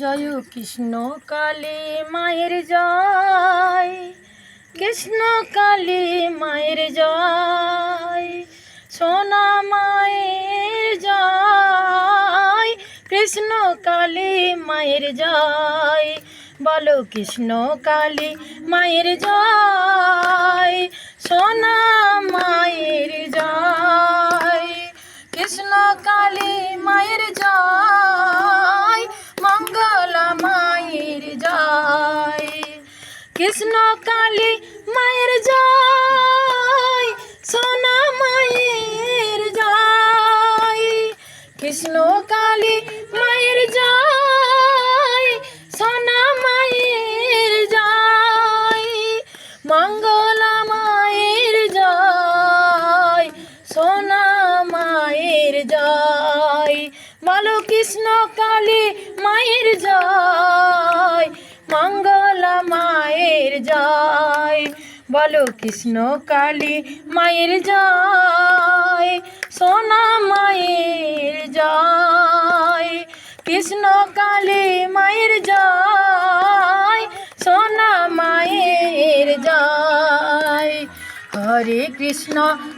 জয় কৃষ্ণ কালী মায়ের জয়, কৃষ্ণ কালী মায়ের জয়, সোনা মায়ের জয়, কৃষ্ণ কালী মায়ের জয়, বলো কৃষ্ণ কালী মায়ের জয়, সোনা মায়ের জয়। কালী মায়ের জয়, মঙ্গলা মায়ের জয়। কৃষ্ণ কালী মায়ের জয়, সোনা মায়ের জয়। কৃষ্ণ কালী মায়ের জয় কৃষ্ণ কালী মায়ের জয়, মঙ্গলা মায়ের জয়। বলো কৃষ্ণ কালী মায়ের জয়, সোনা মায়ের জয়। কৃষ্ণ কালী মায়ের জয়, সোনা মায়ের জয়। হরে কৃষ্ণ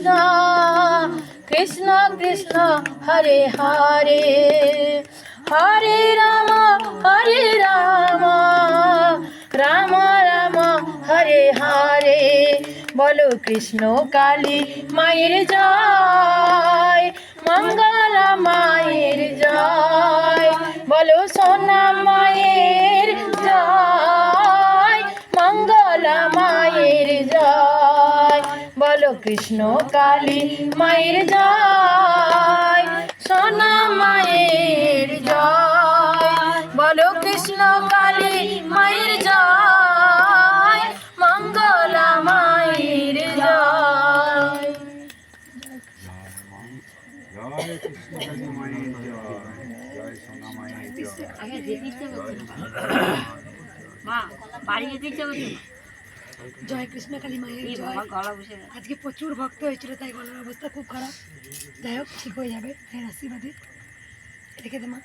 কৃষ্ণ কৃষ্ণ কৃষ্ণ, হরে হরে। হরে রাম হরে রাম রাম রাম, হরে হরে। বলো কৃষ্ণ কালী মায়ের জয়, মঙ্গলা মায়ের জয়। কৃষ্ণ কালী মায়ের জয়, সোনা মায়ের জয়, বলো কৃষ্ণ কালী মায়ের জয়, মঙ্গলা মায়ের জয়। মা, বাড়ি যেতে না। কৃষ্ণ কালী মায়ের জয়। আজকে প্রচুর ভক্ত হয়েছিল তাই গলার অবস্থা খুব খারাপ যাই হোক ঠিক হয়ে যাবে হ্যাঁ আশীর্বাদে রেখে দে মা